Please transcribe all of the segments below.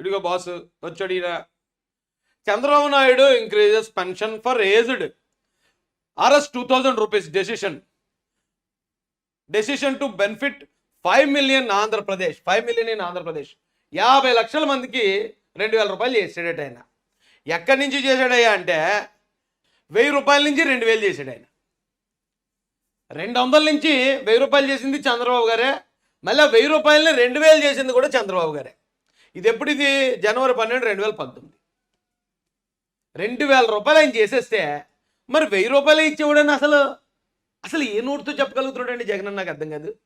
ఇడిగో boss వచ్చాడు Chandrababu Naidu increases pension for aged RS two thousand rupees decision decision to benefit five million Andhra Pradesh five million in Andhra Pradesh యాభై లక్షల మందికి రెండు వేల రూపాయలు చేసాడట ఆయన. ఎక్కడి నుంచి చేశాడయ్యా అంటే వెయ్యి రూపాయల నుంచి రెండు వేలు చేశాడు ఆయన. రెండు వందల నుంచి వెయ్యి రూపాయలు చేసింది చంద్రబాబు గారే. మళ్ళీ వెయ్యి రూపాయలని రెండు వేలు చేసింది కూడా చంద్రబాబు గారే. ఇది ఎప్పుడు ఇది జనవరి పన్నెండు రెండు వేల పంతొమ్మిది. రెండు వేల రూపాయలు ఆయన చేసేస్తే మరి వెయ్యి రూపాయలు ఇచ్చేవాడని అసలు? అసలు ఏ నోటుతో చెప్పగలుగుతున్నాడండి జగన్ అన్న నాకు అర్థం కాదు.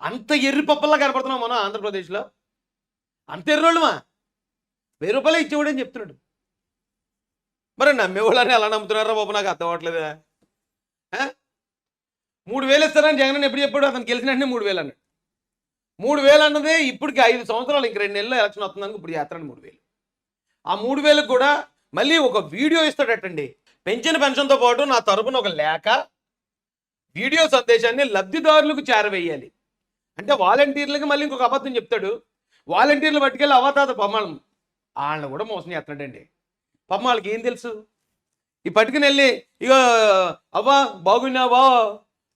అంత ఎర్రి పప్పల్లా కనపడుతున్నాం మనం ఆంధ్రప్రదేశ్లో. అంత ఎర్రోళ్ళమా? వెయ్యి రూపాయలు ఇచ్చేవాడని చెప్తున్నాడు. మరి నమ్మేవాళ్ళని ఎలా నమ్ముతున్నారా బాబు? నాకు అర్థం అవ్వట్లేదా. ఆ? మూడు వేలు ఇస్తారని జగన్ ఎప్పుడు చెప్పాడు? అతను గెలిచిన మూడు వేలు అన్నాడు. మూడు వేలు అన్నదే ఇప్పటికి ఐదు సంవత్సరాలు ఇంక రెండు నెలల్లో ఎలక్షన్ వస్తుందని ఇప్పుడు చేస్తాను మూడు వేలు ఆ మూడు వేలకు కూడా మళ్ళీ ఒక వీడియో ఇస్తాడటండి. పెంచిన పెన్షన్తో పాటు నా తరపున ఒక లేఖ వీడియో సందేశాన్ని లబ్ధిదారులకు చేరవేయాలి. అంటే వాలంటీర్లకి మళ్ళీ ఇంకొక అబద్ధం చెప్తాడు. వాలంటీర్లు పట్టుకెళ్ళి అవతాత పమ్మాళం వాళ్ళని కూడా మోసం చేస్తున్నాడండి. పాపం వాళ్ళకి ఏం తెలుసు? ఈ పట్టుకుని వెళ్ళి ఇక అవ్వా బాగున్నావా?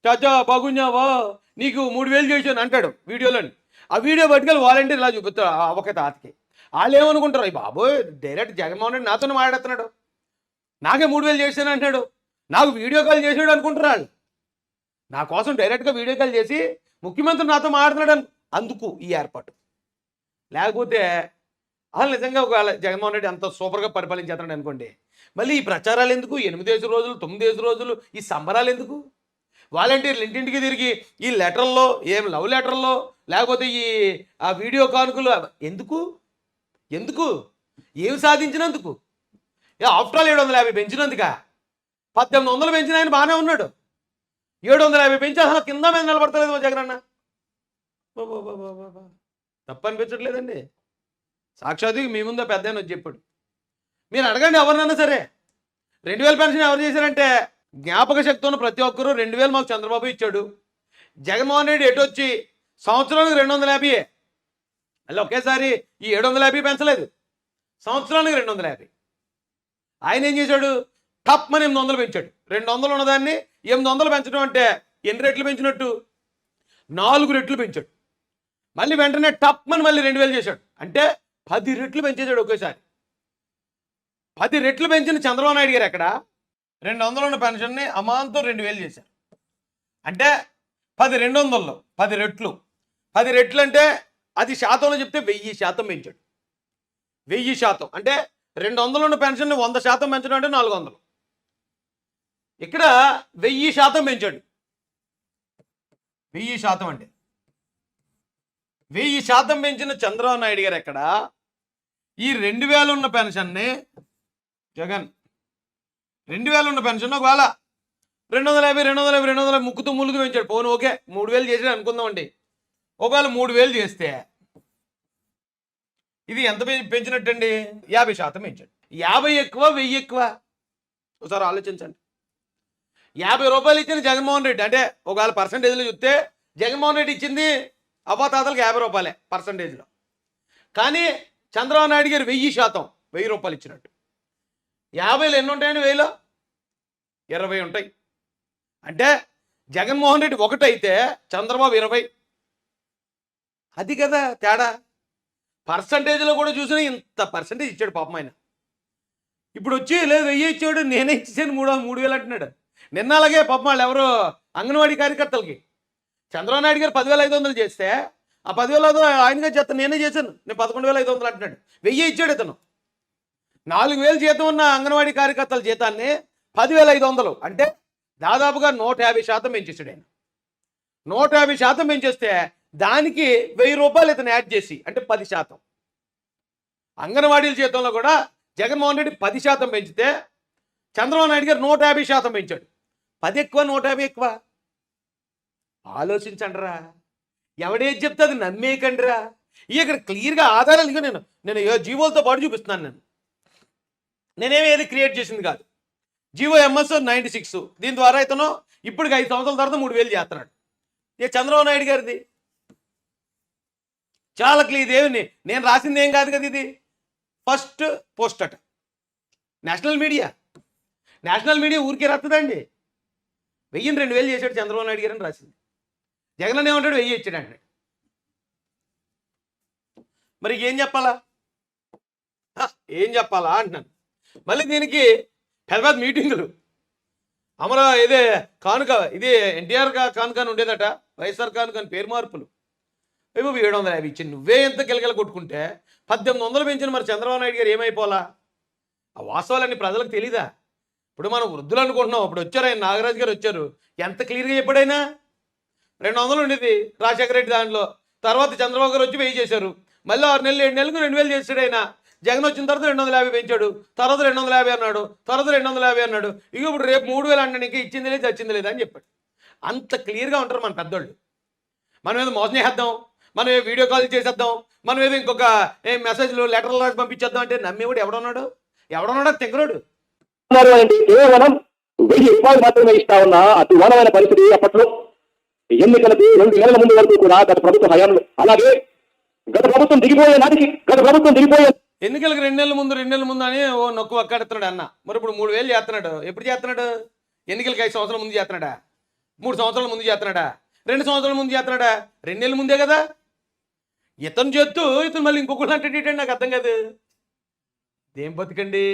చాచా బాగున్నావా? నీకు మూడు వేలు చేశాను అంటాడు వీడియోలోని. ఆ వీడియో పట్టుకెళ్ళి వాలంటీర్ ఇలా చూపిస్తాడు ఒక తాతకి. వాళ్ళు ఏమనుకుంటారు? బాబోయ్ డైరెక్ట్ జగన్మోహన్ రెడ్డి నాతోనే మాట్లాడుతున్నాడు. నాకే మూడు వేలు చేశాను అంటాడు నాకు వీడియో కాల్ చేసాడు అనుకుంటారు వాళ్ళు. నా కోసం డైరెక్ట్గా వీడియో కాల్ చేసి ముఖ్యమంత్రి నాతో మాట్లాడుతున్నాడు అందుకు ఈ ఏర్పాటు. లేకపోతే అసలు నిజంగా ఒకవేళ జగన్మోహన్ రెడ్డి అంత సూపర్గా పరిపాలించేస్తున్నాడు అనుకోండి మళ్ళీ ఈ ప్రచారాలు ఎందుకు? ఎనిమిదేసి రోజులు తొమ్మిదేసి రోజులు ఈ సంబరాలు ఎందుకు? వాలంటీర్లు ఇంటింటికి తిరిగి ఈ లెటర్లో ఏం లవ్ లెటర్లో లేకపోతే ఈ ఆ వీడియో కానుకలు ఎందుకు? ఎందుకు? ఏమి సాధించినందుకు? ఏ ఆఫ్టర్ ఆల్ ఏడు వందల యాభై పెంచినందుక? పద్దెనిమిది వందలు పెంచిన ఆయన బాగానే ఉన్నాడు. ఏడు వందల యాభై పెంచి అసలు కింద మీద నిలబడతలేదు మా జగన్ అన్న తప్పు అనిపించట్లేదండి సాక్షాత్ మీ ముందో పెద్ద వచ్చి చెప్పాడు. మీరు అడగండి ఎవరినన్నా సరే. రెండు వేల పెన్షన్ ఎవరు చేశారంటే జ్ఞాపక శక్తి ఉన్న ప్రతి ఒక్కరూ రెండు వేలు మాకు చంద్రబాబు ఇచ్చాడు. జగన్మోహన్ రెడ్డి ఎటు వచ్చి సంవత్సరానికి రెండు వందల యాభై మళ్ళీ ఒకేసారి ఈ ఏడు వందల యాభై పెంచలేదు. సంవత్సరానికి రెండు వందల యాభై. ఆయన ఏం చేశాడు? టప్ అని ఎనిమిది వందలు పెంచాడు. రెండు వందలు ఉన్నదాన్ని ఎనిమిది వందలు పెంచడం అంటే ఎన్ని రెట్లు పెంచినట్టు? నాలుగు రెట్లు పెంచాడు. మళ్ళీ వెంటనే టప్ అని మళ్ళీ రెండు వేలు చేశాడు. అంటే పది రెట్లు పెంచేశాడు ఒకేసారి. పది రెట్లు పెంచిన చంద్రబాబు నాయుడు గారు ఎక్కడ? రెండు వందలు ఉన్న పెన్షన్ని అమాంతం రెండు వేలు చేశారు. అంటే పది రెండు వందల్లో పది రెట్లు. పది రెట్లు అంటే అది శాతంలో చెప్తే వెయ్యి శాతం పెంచాడు. వెయ్యి శాతం. అంటే రెండు వందలు ఉన్న పెన్షన్ని వంద శాతం పెంచడం అంటే నాలుగు వందలు. ఇక్కడ వెయ్యి శాతం పెంచాడు. వెయ్యి శాతం అంటే వెయ్యి శాతం పెంచిన చంద్రబాబు నాయుడు గారు ఎక్కడ? ఈ రెండు వేలు ఉన్న పెన్షన్ని జగన్ రెండు వేలు ఉన్న పెన్షన్ ఒకవేళ రెండు వందల యాభై రెండు వందల యాభై రెండు వందల ముక్కుతూ ములుగు పెంచాడు. పోను ఓకే. మూడు వేలు చేసాడు అనుకుందామండి ఒకవేళ మూడు వేలు చేస్తే ఇది ఎంత పెంచినట్టండి? యాభై శాతం పెంచాడు. యాభై ఎక్కువ వెయ్యి ఎక్కువ. ఒకసారి ఆలోచించండి. యాభై రూపాయలు ఇచ్చిన జగన్మోహన్ రెడ్డి. అంటే ఒకవేళ పర్సంటేజ్లో చూస్తే జగన్మోహన్ రెడ్డి ఇచ్చింది అవ్వాతాతలకు యాభై రూపాయలే పర్సంటేజ్లో కానీ చంద్రబాబు నాయుడు గారు వెయ్యి శాతం వెయ్యి రూపాయలు ఇచ్చినట్టు. యాభైలు ఎన్ని ఉంటాయండి వెయ్యిలో ఇరవై ఉంటాయి. అంటే జగన్మోహన్ రెడ్డి ఒకటైతే చంద్రబాబు ఇరవై. అది కదా తేడా. పర్సంటేజ్లో కూడా చూసినా ఇంత పర్సంటేజ్ ఇచ్చాడు పాపం ఆయన. ఇప్పుడు వచ్చి లేదు వెయ్యి ఇచ్చాడు నేనే ఇచ్చాను మూడు మూడు వేలు అంటున్నాడు. నిన్న అలాగే పాపం వాళ్ళు ఎవరు అంగన్వాడీ కార్యకర్తలకి. చంద్రబాబు నాయుడు గారు పదివేల ఐదు వందలు చేస్తే ఆ పదివేల ఐదు ఆయన ఆయనగా చేస్తాను నేనే చేశాను. నేను పదకొండు వేల ఐదు వందలు అంటున్నాడు. వెయ్యి ఇచ్చాడు ఇతను. నాలుగు వేలు జీతం ఉన్న అంగన్వాడీ కార్యకర్తల జీతాన్ని పదివేల ఐదు వందలు. అంటే దాదాపుగా నూట యాభై శాతం పెంచేసాడు ఆయన. నూట యాభై శాతం పెంచేస్తే దానికి వెయ్యి రూపాయలు ఇతను యాడ్ చేసి అంటే పది శాతం. అంగన్వాడీల జీతంలో కూడా జగన్మోహన్ రెడ్డి పది శాతం పెంచితే చంద్రబాబు నాయుడు గారు నూట యాభై శాతం పెంచాడు. పది ఎక్కువ నూట యాభై ఎక్కువ? ఆలోచించండిరా. ఎవడేది చెప్తే అది నమ్మేయకండిరా. ఇక్కడ క్లియర్గా ఆధారాలు ఇక నేను నేను జీవోలతో పాటు చూపిస్తున్నాను నేను. నేనేమి ఏది క్రియేట్ చేసింది కాదు. జివో ఎంఎస్ నైంటీ సిక్స్ దీని ద్వారా ఇతను ఇప్పటికి ఐదు సంవత్సరాల తర్వాత మూడు వేలు చేస్తున్నాడు. ఇక చంద్రబాబు నాయుడు గారిది? చాలా ఇదేమి నేను రాసింది ఏం కాదు కదా ఇది? ఫస్ట్ పోస్ట్ అట. నేషనల్ మీడియా నేషనల్ మీడియా ఊరికే రత్తదండి. వెయ్యిని రెండు వేలు చేశాడు చంద్రబాబు నాయుడు గారు అని రాసింది. జగన్ అనే ఉంటాడు వెయ్యి ఇచ్చాడు మరి ఏం చెప్పాలా? ఏం చెప్పాలా అంటున్నాను. మళ్ళీ దీనికి పెద్ద పెద్ద మీటింగులు. అమరా ఇదే కానుక ఇది ఎన్టీఆర్ కానుక అని ఉండేదట వైఎస్ఆర్ కానుక అని పేరు మార్పులు. ఏమో ఏడు వందల యాభై ఇచ్చింది. నువ్వే ఎంత కిలకిల కొట్టుకుంటే పద్దెనిమిది వందలు పెంచిన మరి చంద్రబాబు నాయుడు గారు ఏమైపోలా ఆ వాస్తవాలన్నీ ప్రజలకు తెలీదా? ఇప్పుడు మనం వృద్ధులు అనుకుంటున్నాం అప్పుడు వచ్చారు ఆయన నాగరాజు గారు వచ్చారు. ఎంత క్లియర్గా చెప్పాడైనా రెండు వందలు ఉండేది రాజశేఖర రెడ్డి దాంట్లో. తర్వాత చంద్రబాబు గారు వచ్చి వెయ్యి చేశారు. మళ్ళీ ఆరు నెలలు ఏడు నెలలకు రెండు వేలు చేశాడు ఆయన. జగన్ వచ్చిన తర్వాత రెండు వందల యాభై పెంచాడు తర్వాత రెండు వందల యాభై అన్నాడు తర్వాత రెండు వందల యాభై అన్నాడు. ఇక ఇప్పుడు రేపు మూడు వేలు అంటే ఇంకా ఇచ్చింది లేదు వచ్చింది లేదు అని చెప్పాడు. అంత క్లియర్గా ఉంటారు మన పెద్దోళ్ళు. మనం ఏదో మోసం చేసేద్దాం మనం ఏదో వీడియో కాల్ చేసేద్దాం మనం ఏదో ఇంకొక ఏ మెసేజ్లు లెటర్లు రాసి పంపించేద్దాం అంటే నమ్మేవాడు ఎవడున్నాడు? ఎవడున్నాడో? తెంగరోడు. కేవలం వెయ్యి రూపాయలు మాత్రమే ఇస్తా ఉన్న అతిమానమైన పరిస్థితి అప్పట్లో. ఎన్నికలకి రెండు నెలల ముందు వరకు కూడా గత ప్రభుత్వ హయాంలో. అలాగే గత ప్రభుత్వం దిగిపోయే నాటికి గత ప్రభుత్వం దిగిపోయే ఎన్నికలకు రెండు నెలల ముందు రెండు నెలల ముందు అని ఓ నొక్కు అక్కడుతున్నాడు అన్న. మరి ఇప్పుడు మూడు వేలు చేస్తున్నాడు. ఎప్పుడు చేస్తున్నాడు? ఎన్నికలకి ఐదు సంవత్సరాల ముందు చేస్తున్నాడా? మూడు సంవత్సరాల ముందు చేస్తున్నాడా? రెండు సంవత్సరాల ముందు చేస్తున్నాడా? రెండు నెలల ముందే కదా? ఇతను చేస్తూ ఇతను మళ్ళీ ఇంకొకటి అంటే నాకు అర్థం కాదు. ఏం బతికండి?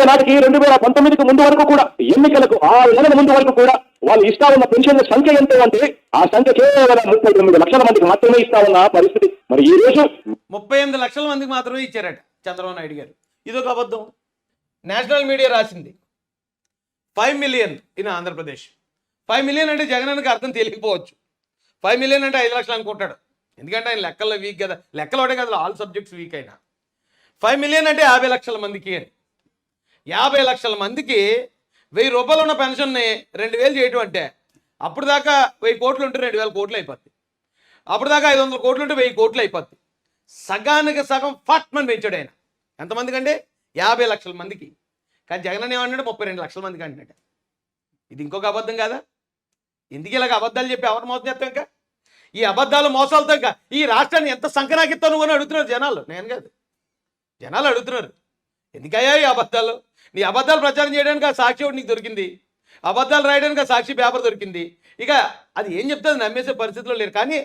నాటికి రెండు వేల పంతొమ్మిదికి ముందు వరకు కూడా ఎన్నికలకు ఆరు నెలల ముందు వరకు కూడా వాళ్ళు ఇస్తా ఉన్న పెన్షన్ల సంఖ్య ఎంతో అంటే ఆ సంఖ్య కేవలం ముప్పై తొమ్మిది లక్షల మందికి మాత్రమే ఇస్తా ఉన్న పరిస్థితి. మరి ఈ రోజు ముప్పై ఎనిమిది లక్షల మందికి మాత్రమే ఇచ్చారట చంద్రబాబు నాయుడు గారు. ఇదొక అబద్ధం. నేషనల్ మీడియా రాసింది. Five million in Andhra Pradesh. Five million అంటే జగనానికి అర్థం తెలియకపోవచ్చు. ఫైవ్ మిలియన్ అంటే ఐదు లక్షలు అనుకుంటాడు. ఎందుకంటే ఆయన లెక్కల్లో వీక్ కదా. లెక్కలు ఒకటే కదా ఆల్ సబ్జెక్ట్స్ వీక్ అయినా. ఫైవ్ మిలియన్ అంటే యాభై లక్షల మందికి అని. యాభై లక్షల మందికి వెయ్యి రూపాయలు ఉన్న పెన్షన్ని రెండు వేలు చేయటం అంటే అప్పుడు దాకా వెయ్యి కోట్లు ఉంటే రెండు వేల కోట్లు అయిపోద్ది అప్పుడు దాకా ఐదు వందల కోట్లు ఉంటే వెయ్యి కోట్లు అయిపోద్ది సగానికి సగం ఫట్ మంది పెంచాడు ఆయన. ఎంతమందికి అండి? యాభై లక్షల మందికి. కానీ జగన్ ఏమన్నాడు ముప్పై రెండు లక్షల మందికి అంటున్నాడు. ఇది ఇంకొక అబద్ధం కాదా? ఎందుకు ఇలాగ అబద్ధాలు చెప్పి ఎవరు మోసం చేస్తాం ఇంకా? ఈ అబద్ధాలు మోసాలతో ఇంకా ఈ రాష్ట్రాన్ని ఎంత సంకనాకిస్తావు అని అడుగుతున్నారు జనాలు? నేను కాదు. జనాలు అడుగుతున్నారు. ఎందుకయ్యా ఈ అబద్ధాలు? నీ అబద్ధాలు ప్రచారం చేయడానికి ఆ సాక్షి ఒకటి నీకు దొరికింది. అబద్ధాలు రాయడానికి ఆ సాక్షి పేపర్ దొరికింది. ఇక అది ఏం చెప్తుంది నమ్మేసే పరిస్థితిలో లేరు. కానీ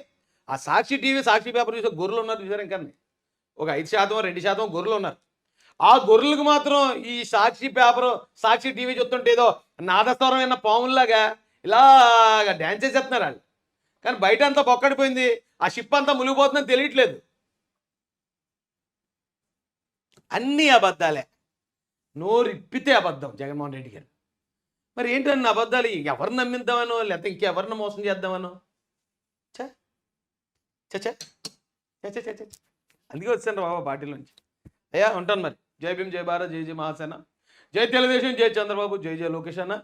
ఆ సాక్షి టీవీ సాక్షి పేపర్ చూసే గొర్రెలు ఉన్నారు చూసారు ఇంకా ఒక ఐదు శాతం రెండు శాతం గొర్రెలు ఉన్నారు. ఆ గొర్రెలకు మాత్రం ఈ సాక్షి పేపర్ సాక్షి టీవీ చూస్తుంటే ఏదో అయిన పాముల్లాగా ఇలాగా డ్యాన్స్ చేసేస్తున్నారు వాళ్ళు. కానీ బయట అంతా బొక్కడిపోయింది. ఆ షిప్ అంతా మునిగిపోతుందని తెలియట్లేదు. అన్నీ అబద్ధాలే. నోరిప్పితే అబద్ధం జగన్మోహన్ రెడ్డి గారు. మరి ఏంటన్న అబద్ధాలు? ఎవరిని నమ్మిద్దామనో లేకపోతే ఇంకెవరిని మోసం చేద్దామనో? చ చ చ చ చ చ అందుకే వచ్చాను బాబా పార్టీలోంచి. అయ్యా ఉంటాను మరి. జై భీమ్ జై భారత్ జై జై మహాసేన. జై తెలుగుదేశం జై చంద్రబాబు జై జై లోకేష్ అన్న.